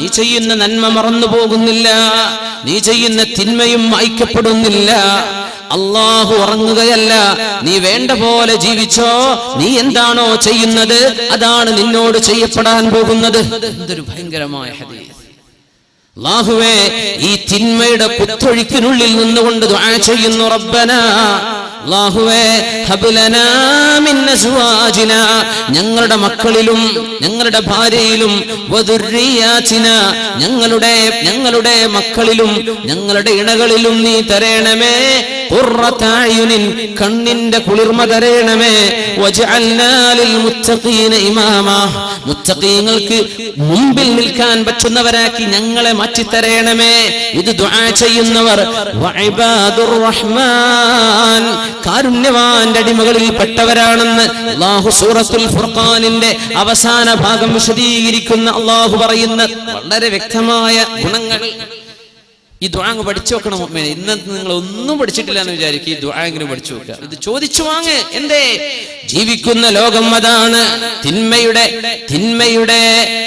നീ ചെയ്യുന്ന നന്മ മറന്നു പോകുന്നില്ല. നീ ചെയ്യുന്ന തിന്മയും മായ്ക്കപ്പെടുന്നില്ല. അള്ളാഹു ഉറങ്ങുകയല്ല. നീ വേണ്ട പോലെ ജീവിച്ചോ. നീ എന്താണോ ചെയ്യുന്നത്? അതാണ് നിന്നോട് ചെയ്യപ്പെടാൻ പോകുന്നത്. എന്തൊരു ഭയങ്കരമായ ഹദീസ്. ഈ തിന്മയുടെ കുത്തൊഴുക്കിനുള്ളിൽ നിന്നുകൊണ്ട് ചെയ്യുന്നു റബ്ബന. അള്ളാഹുവേ ഞങ്ങളുടെ മക്കളിലും ഞങ്ങളുടെ ഭാര്യയിലും ഞങ്ങളുടെ ഞങ്ങളുടെ മക്കളിലും ഞങ്ങളുടെ ഇണകളിലും നീ തരേണമേ. കണ്ണിന്റെ കുളിർമ ഇമാമ. മുത്തഖീങ്ങൾക്ക് മുമ്പിൽ നിൽക്കാൻ പറ്റുന്നവരാക്കി ഞങ്ങളെ മാറ്റിത്തരേണമേ ഇത് ദുആ ചെയ്യുന്നവർ. കാരുണ്യവാന്റെ അടിമകളിൽ പെട്ടവരാണെന്ന് അള്ളാഹു സൂറത്തുൽ ഫുർഖാനിന്റെ അവസാന ഭാഗം വിശദീകരിക്കുന്ന അള്ളാഹു പറയുന്ന വളരെ വ്യക്തമായ ഗുണങ്ങൾ. ഈ ദ്വാങ് പഠിച്ചു വെക്കണം. ഇന്നത്തെ നിങ്ങൾ ഒന്നും പഠിച്ചിട്ടില്ല എന്ന് വിചാരിക്കും ഈ ദ്വാങ്ങിന് പഠിച്ചു വെക്കുക. ഇത് ചോദിച്ചു വാങ്ങ്. എന്തേ? ജീവിക്കുന്ന ലോകം അതാണ്. തിന്മയുടെ തിന്മയുടെ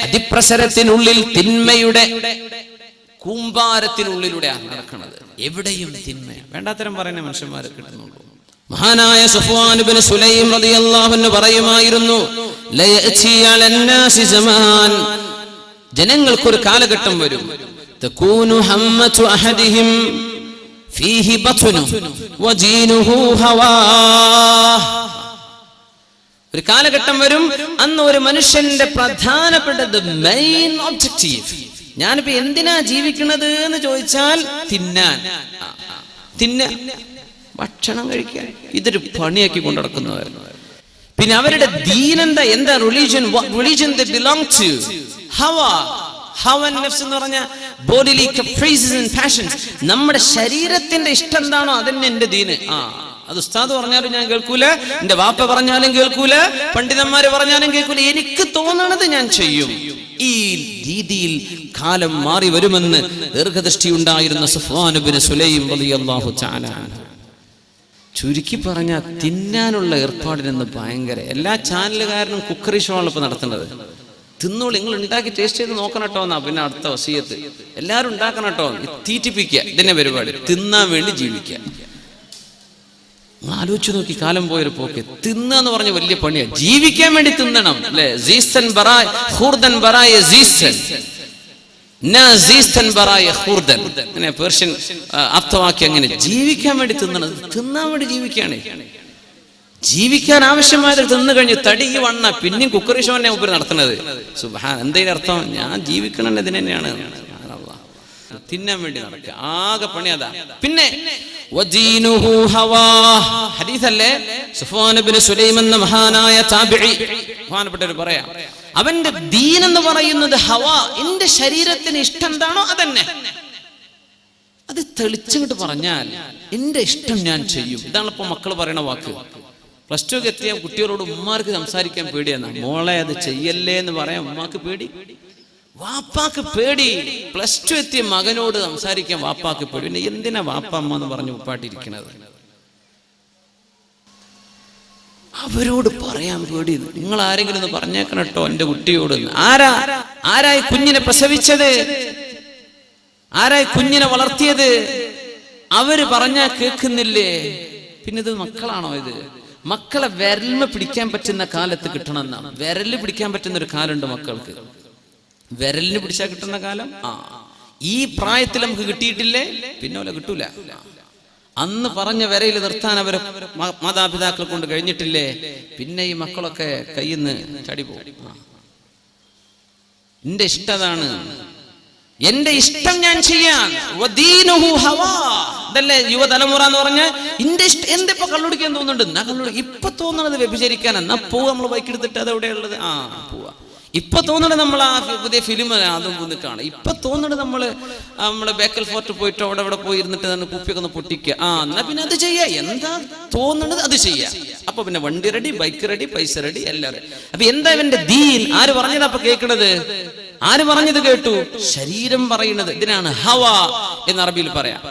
അതിപ്രസരത്തിനുള്ളിൽ തിന്മയുടെ കൂമ്പാരത്തിനുള്ളിലൂടെയാണ് നടക്കുന്നത്. എവിടെയും തിന്മ. വേണ്ടാത്തരം പറയുന്ന മനുഷ്യന്മാരെ കിട്ടുന്നുള്ളൂ. മഹാനായ സുഫ്വാൻ ഇബ്നു സുലൈം റളിയല്ലാഹു അൻഹു പറയുമായിരുന്നു ജനങ്ങൾക്കൊരു കാലഘട്ടം വരും. തകൂനു ഹമ്മതു അഹദിഹിം فيه بطنه വജീനുഹു ഹവാ. ഒരു കാലഘട്ടം വരും അന്ന് ഒരു മനുഷ്യന്റെ പ്രധാനപ്പെട്ടത് മെയിൻ ഒബ്ജക്റ്റീവ് ഞാനിപ്പോ എന്തിനാ ജീവിക്കുന്നത് എന്ന് ചോദിച്ചാൽ തിന്നാൻ. തിന്ന ഭക്ഷണം കഴിക്കാൻ. ഇതൊരു പണിയാക്കി കൊണ്ടു പിന്നെ അവരുടെ ദീൻ എന്താ റിലീജിയൻ റിലീജിയൻ ബിലോങ് ടു ഹവ. ഹവൻ നഫ്സ് എന്ന് പറഞ്ഞ ബോഡിലി കപ്രീസസ് ആൻഡ് പാഷൻസ് നമ്മുടെ ശരീരത്തിന്റെ ഇഷ്ടം എന്താണോ അതന്നെ എന്റെ ദീന്. ആ അത് ഉസ്താദ് പറഞ്ഞാലും ഞാൻ കേൾക്കൂല എന്റെ വാപ്പ പറഞ്ഞാലും കേൾക്കൂല പണ്ഡിതന്മാര് പറഞ്ഞാലും കേൾക്കൂല. എനിക്ക് തോന്നണത് ഞാൻ ചെയ്യും. ഈ രീതിയിൽ കാലം മാറി വരുമെന്ന് ദീർഘദൃഷ്ടി ഉണ്ടായിരുന്ന സുഫാനുബിന് സുലൈം തആല അൻഹു. ചുരുക്കി പറഞ്ഞ തിന്നാനുള്ള ഏർപ്പാടിനെന്ന് ഭയങ്കര. എല്ലാ ചാനലുകാരനും കുക്കറി ഷോ ആണ് ഇപ്പൊ നടത്തുന്നത്. തിന്നോളൂ. നിങ്ങൾ ഉണ്ടാക്കി ടേസ്റ്റ് ചെയ്ത് നോക്കണം കേട്ടോ എന്നാ പിന്നെ അടുത്ത വസീയത്ത്. എല്ലാവരും ഉണ്ടാക്കണം കേട്ടോ. തീറ്റിപ്പിക്കുക. ഇതിന്റെ പരിപാടി. തിന്നാൻ വേണ്ടി ജീവിക്കുക. ആലോചിച്ച് നോക്കി കാലം പോയൊരു പോക്ക്. തിന്നു പറഞ്ഞ വലിയ പണിയാണ് ജീവിക്കാൻ വേണ്ടി തിന്നണം. അല്ലേ? സീസൻ ബറായ് ഹൂർദൻ ബറായ ഹൂർദൻ അങ്ങനെ പേർഷ്യൻ അർത്ഥമാക്കി അങ്ങനെ ജീവിക്കാൻ വേണ്ടി തിന്നണം. തിന്നാൻ വേണ്ടി ജീവിക്കുകയാണ്. ജീവിക്കാൻ ആവശ്യമായത് തിന്നു കഴിഞ്ഞ് തടി ഈ വണ്ണ പിന്നെയും കുക്കറി ഷോ തന്നെ ഉപരി നടത്തുന്നത്. സുബാൻ എന്തെങ്കിലും അർത്ഥം? ഞാൻ ജീവിക്കണം ഇതിന് തന്നെയാണ്. തിന്നാൻ വേണ്ടി നടക്കുക. ആകെ പണി അതാ. പിന്നെ. ഹദീസല്ലേ? സുഫാൻ ഇബ്നു സുലൈം എന്ന മഹാനായ താബിഈ. ബഹുമാനപ്പെട്ടവർ പറയാം അവന്റെ ദീൻ എന്ന് പറയുന്നത് ഹവാ എന്റെ ശരീരത്തിന് ഇഷ്ടം എന്താണോ അതന്നെ. അത് തെളിച്ചങ്ങോട്ട് പറഞ്ഞാൽ എന്റെ ഇഷ്ടം ഞാൻ ചെയ്യും. ഇതാണ് ഇപ്പൊ മക്കൾ പറയുന്ന വാക്ക്. പ്ലസ് ടു ഒക്കെ എത്തിയ കുട്ടികളോട് ഉമ്മാർക്ക് സംസാരിക്കാൻ പേടിയാണ് മോളെ അത് ചെയ്യല്ലേ എന്ന് പറയാൻ ഉമ്മാക്ക് പേടി? വാപ്പാക്ക് പേടി. പ്ലസ് ടു എത്തിയ മകനോട് സംസാരിക്കാൻ വാപ്പാക്ക് പേടി. പിന്നെ എന്തിനാ വാപ്പ അമ്മ എന്ന് പറഞ്ഞ് ഉപ്പാട്ടിരിക്കണത് അവരോട് പറയാൻ പേടി. നിങ്ങൾ ആരെങ്കിലും ഒന്ന് പറഞ്ഞേക്കണം കേട്ടോ എന്റെ കുട്ടിയോട്. ആരാ? ആരായി കുഞ്ഞിനെ പ്രസവിച്ചത്? ആരായി കുഞ്ഞിനെ വളർത്തിയത്? അവർ പറഞ്ഞാ കേൾക്കുന്നില്ലേ? പിന്നെ ഇത് മക്കളാണോ ഇത്? മക്കളെ വിരലിന് പിടിക്കാൻ പറ്റുന്ന കാലത്ത് കിട്ടണം എന്നാണ് വിരൽ പിടിക്കാൻ പറ്റുന്ന ഒരു കാലുണ്ട് മക്കൾക്ക്. വിരലിന് പിടിച്ചാൽ കിട്ടുന്ന കാലം? ആ. ഈ പ്രായത്തിൽ നമുക്ക് കിട്ടിയിട്ടില്ലേ? പിന്നെ ഓല കിട്ടൂല. അന്ന് പറഞ്ഞ വരയിൽ നിർത്താൻ അവരെ മാതാപിതാക്കളെ കൊണ്ട് കഴിഞ്ഞിട്ടില്ലേ? പിന്നെ ഈ മക്കളൊക്കെ കയ്യിൽ നിന്ന് ചടി പോകും. എന്റെ ഇഷ്ടതാണ് എന്റെ ഇഷ്ടം ഞാൻ ചെയ്യാൻ. ഇതല്ലേ യുവതലമുറ എന്ന് പറഞ്ഞ എന്റെ ഇഷ്ടം എന്റെ ഇപ്പൊ കള്ളുടിക്കാൻ തോന്നുന്നുണ്ട്. എന്നാ കള്ളുടി ഇപ്പൊ തോന്നണത് വ്യഭിചരിക്കാൻ. എന്നാ പോവാ നമ്മൾ ബൈക്ക് എടുത്തിട്ട് അത് എവിടെയുള്ളത്? ആ പോവാ. ഇപ്പൊ തോന്നണത് നമ്മൾ ആ പുതിയ ഫിലിം അതും ഒന്ന് കാണാം ഇപ്പൊ തോന്നണത് നമ്മൾ നമ്മൾ ബേക്കൽ ഫോർട്ട് പോയിട്ട് അവിടെ അവിടെ പോയി ഇരുന്നിട്ട് തന്നെ കുപ്പിയൊക്കെ ഒന്ന് പൊട്ടിക്കുക ആ എന്നാ പിന്നെ അത് ചെയ്യാ. എന്താ തോന്നണത് അത് ചെയ്യാ. അപ്പൊ പിന്നെ വണ്ടി റെഡി ബൈക്ക് റെഡി പൈസ റെഡി എല്ലാം അപ്പൊ എന്താ ഇവന്റെ ദീൻ? ആര് പറഞ്ഞതാ അപ്പൊ കേൾക്കണത്? ആര് പറഞ്ഞത് കേട്ടു ശരീരം പറയുന്നത് ഇതിനാണ് ഹവ എന്ന് അറബിയിൽ പറയാം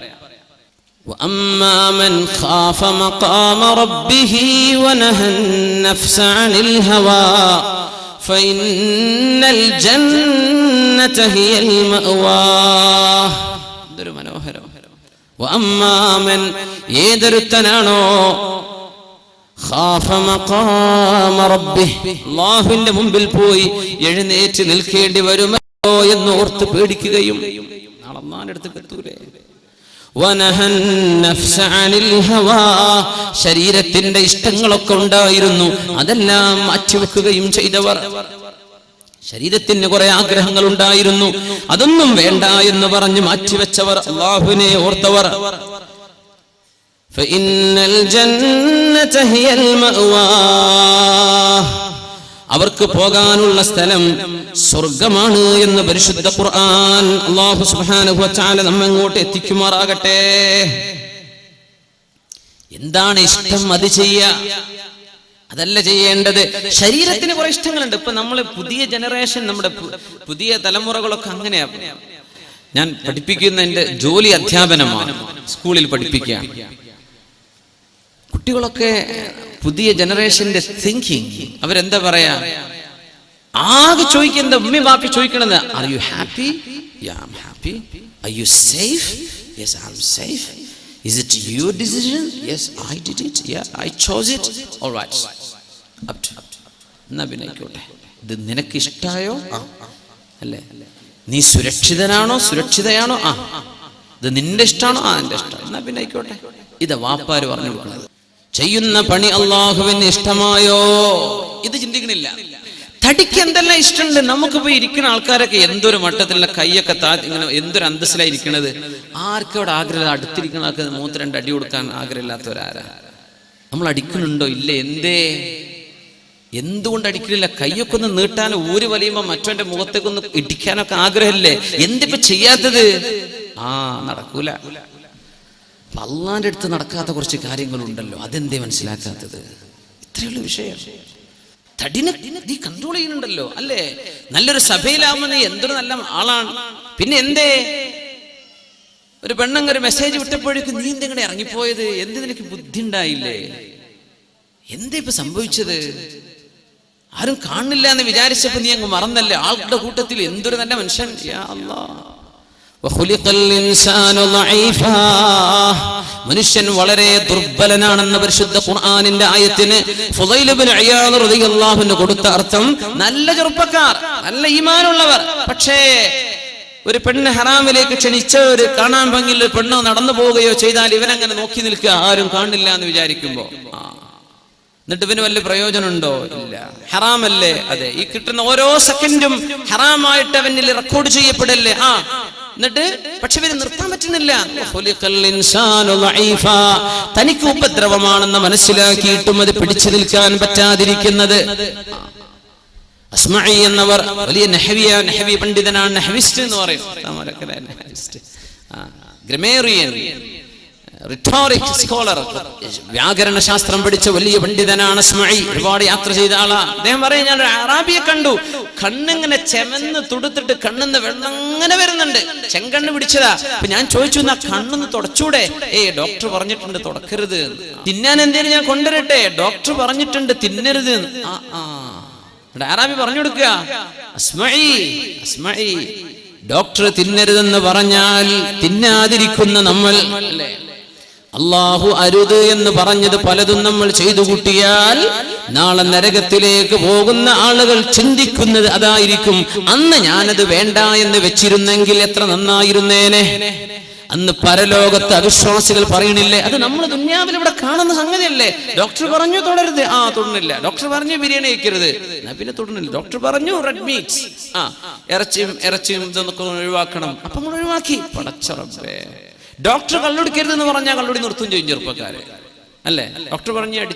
وأما من خاف مقام ربه ونهى النفس عن الهوى فإن الجنة هي المأوى എന്തൊരു മനോഹരം വഅമ്മാമൻ ഏതൊരുത്തനാണോ അല്ലാഹുവിന്റെ മുമ്പിൽ പോയി എഴുന്നേറ്റ് നിൽക്കേണ്ടി വരുമോ എന്ന് ഓർത്ത് പേടിക്കുകയും നാളെ അള്ളാന്റെ അടുത്ത് എത്തൂലേ. ശരീരത്തിന്റെ ഇഷ്ടങ്ങളൊക്കെ ഉണ്ടായിരുന്നു. അതെല്ലാം മാറ്റിവെക്കുകയും ചെയ്തവർ. ശരീരത്തിന് കുറെ ആഗ്രഹങ്ങൾ ഉണ്ടായിരുന്നു. അതൊന്നും വേണ്ട എന്ന് പറഞ്ഞ് മാറ്റിവെച്ചവർ അള്ളാഹുവിനെ ഓർത്തവർ. അവർക്ക് പോകാനുള്ള സ്ഥലം സ്വർഗമാണ് എന്ന് പരിശുദ്ധ ഖുർആൻ അള്ളാഹു സുബ്ഹാനഹു വതആല നമ്മെ അങ്ങോട്ട് എത്തിക്കുമാറാകട്ടെ. എന്താണ് ഇഷ്ടം? അത് ചെയ്യ. അതല്ല ചെയ്യേണ്ടത്. ശരീരത്തിന് കുറെ ഇഷ്ടങ്ങളുണ്ട്. ഇപ്പൊ നമ്മൾ പുതിയ ജനറേഷൻ നമ്മുടെ പുതിയ തലമുറകളൊക്കെ അങ്ങനെയാ. ഞാൻ പഠിപ്പിക്കുന്ന എന്റെ ജോലി അധ്യാപനമാണ്. സ്കൂളിൽ പഠിപ്പിക്കുകയാണ്. കുട്ടികളൊക്കെ പുതിയ ജനറേഷന്റെ തിങ്കിങ് അവരെന്താ പറയാ? ആകെ ചോദിക്കുന്നത് ഉമ്മി ബാപ്പി ചോദിക്കണത്? Are you happy happy are you safe yes I am safe is it your decision yes I did it I chose it all right up എന്നാ പിന്നെ ആയിക്കോട്ടെ. ഇത് നിനക്ക് ഇഷ്ടായോ? ആ. അല്ലേ? നീ സുരക്ഷിതനാണോ? സുരക്ഷിതയാണോ? ആ. ഇത് നിന്റെ ഇഷ്ടമാണോ ആ എന്റെ ഇഷ്ടം എന്നാ പിന്നെ ആയിക്കോട്ടെ. ഇത് വാപ്പാര് പറഞ്ഞു കൊടുക്കുന്നത് ചെയ്യുന്ന പണി അള്ളാഹുവിന് ഇഷ്ടമായോ? ഇത് ചിന്തിക്കണില്ല. തടിക്ക് എന്തെല്ലാം ഇഷ്ടമുണ്ട്? നമുക്ക് പോയി ഇരിക്കുന്ന ആൾക്കാരൊക്കെ എന്തൊരു മട്ടത്തിലുള്ള കൈയൊക്കെ താ ഇങ്ങനെ എന്തൊരു അന്തസ്സിലായി ഇരിക്കണത്? ആഗ്രഹം? അടുത്തിരിക്കുന്ന ആൾക്ക് മൂത്ത് രണ്ട് അടി കൊടുക്കാൻ ആഗ്രഹമില്ലാത്തവരാരാ? നമ്മൾ അടിക്കുന്നുണ്ടോ? ഇല്ല? എന്തേ? എന്തുകൊണ്ട് അടിക്കണില്ല? കൈയൊക്കെ ഒന്ന് നീട്ടാൻ ഊര് വലിയുമ്പോ മറ്റവന്റെ മുഖത്തേക്കൊന്ന് ഇടിക്കാനൊക്കെ ആഗ്രഹമില്ലേ? എന്തിപ്പോ ചെയ്യാത്തത്? ആ നടക്കൂല. അള്ളാന്റെ അടുത്ത് നടക്കാത്ത കുറച്ച് കാര്യങ്ങളുണ്ടല്ലോ. അതെന്തേ മനസ്സിലാക്കാത്തത്? ഇത്രയുള്ള വിഷയം. തടിനെ നീ കൺട്രോൾ ചെയ്യുന്നുണ്ടല്ലോ അല്ലേ? നല്ലൊരു സഭയിലാവുമ്പോ നീ എന്തൊരു നല്ല ആളാണ്. പിന്നെ എന്തേ? ഒരു പെണ്ണങ്ങ് ഒരു മെസ്സേജ് വിട്ടപ്പോഴേക്കും നീ എന്തെങ്ങനെ ഇറങ്ങിപ്പോയത്? എന്ത് നിനക്ക് ബുദ്ധി ഉണ്ടായില്ലേ എന്താ ഇപ്പൊ സംഭവിച്ചത്? ആരും കാണില്ല എന്ന് വിചാരിച്ചപ്പോ നീ അങ്ങ് മറന്നല്ലേ? ആളുടെ കൂട്ടത്തിൽ എന്തൊരു നല്ല മനുഷ്യൻ? അല്ലാ. മനുഷ്യൻ വളരെ ദുർബലനാണെന്ന പരിശുദ്ധ ഖുർആാനിന്റെ ആയത്തിന് ഫുദൈലുബിന് കൊടുത്ത അർത്ഥം നല്ല ചെറുപ്പക്കാർ നല്ല ഈമാനുള്ളവർ. പക്ഷേ ഒരു പെണ്ണ് ഹറാമിലേക്ക് ക്ഷണിച്ചവര് കാണാൻ ഭംഗിയിൽ പെണ്ണ് നടന്നു പോവുകയോ ചെയ്താൽ ഇവനങ്ങനെ നോക്കി നിൽക്കുക ആരും കാണില്ല എന്ന് വിചാരിക്കുമ്പോ. എന്നിട്ട് ഇവന് വല്ല പ്രയോജനമുണ്ടോ? ഇല്ല. ഹറാമല്ലേ? അതെ. ഈ കിട്ടുന്ന ഓരോ സെക്കൻഡും ഹറാമായിട്ട് അവനിൽ റെക്കോർഡ് ചെയ്യപ്പെടല്ലേ? ആ. എന്നിട്ട് പക്ഷെ ഇവർ നിർത്താൻ പറ്റുന്നില്ല. തനിക്ക് ഉപദ്രവമാണെന്ന് മനസ്സിലാക്കിയിട്ടും അത് പിടിച്ചു നിൽക്കാൻ പറ്റാതിരിക്കുന്നത്. അസ്മായി എന്നവർ വലിയ നഹവിയ നഹവി പണ്ഡിതനാണ് നഹവിസ്റ്റ് എന്ന് പറയും. ഗ്രമേറിയൻ. റിട്ടോറിക് സ്കോളർ വ്യാകരണ ശാസ്ത്രം പഠിച്ച വലിയ പണ്ഡിതനാണ് സ്മൈ ഒരുപാട് യാത്ര ചെയ്ത ആളാ. അദ്ദേഹം പറയും ഞാൻ അറാബിയെ കണ്ടു. കണ്ണിങ്ങനെ ചെമന്ന് തുടുത്തിട്ട് കണ്ണിന്ന് വെള്ളം അങ്ങനെ വരുന്നുണ്ട്. ചെങ്കണ്ണ് പിടിച്ചതാ. അപ്പൊ ഞാൻ ചോദിച്ചു എന്നാ കണ്ണെന്ന് തുടച്ചൂടെ? ഏ ഡോക്ടർ പറഞ്ഞിട്ടുണ്ട് തുടക്കരുത്. തിന്നാൻ എന്തേലും ഞാൻ കൊണ്ടുവരട്ടെ? ഡോക്ടർ പറഞ്ഞിട്ടുണ്ട് തിന്നരുത്. ആ ആ. പറഞ്ഞു കൊടുക്കുക. ഡോക്ടർ തിന്നരുതെന്ന് പറഞ്ഞാൽ തിന്നാതിരിക്കുന്ന നമ്മൾ. അല്ലേ? അള്ളാഹു അരുത് എന്ന് പറഞ്ഞത് പലതും നമ്മൾ ചെയ്തു കൂട്ടിയാൽ നാളെ നരകത്തിലേക്ക് പോകുന്ന ആളുകൾ ചിന്തിക്കുന്നത് അതായിരിക്കും. അന്ന് ഞാനത് വേണ്ട എന്ന് വെച്ചിരുന്നെങ്കിൽ എത്ര നന്നായിരുന്നേനെ? അന്ന് പരലോകത്ത് അവിശ്വാസികൾ പറയണില്ലേ അത് നമ്മൾ ദുന്യാവിൽ ഇവിടെ കാണുന്ന സംഗതിയല്ലേ? ഡോക്ടർ പറഞ്ഞു തുടരുത്. ആ തുടർന്നില്ല ഡോക്ടർ പറഞ്ഞു ബിരിയാണി കഴിക്കരുത് പിന്നെ തുടർന്നില്ല ഡോക്ടർ പറഞ്ഞു റെഡ് മീറ്റ് ആ ഇറച്ചിയും ഇറച്ചിയും ഇതൊക്കെ ഒഴിവാക്കണം. അപ്പൊ നമ്മൾ ഒഴിവാക്കി പടച്ചറബേ. ഡോക്ടർ കള്ളുടിക്കരുത് എന്ന് പറഞ്ഞാൽ കള്ളുടി നിർത്തും ചെയ്യും ചെറുപ്പക്കാരെ. അല്ലേ? ഡോക്ടർ പറഞ്ഞ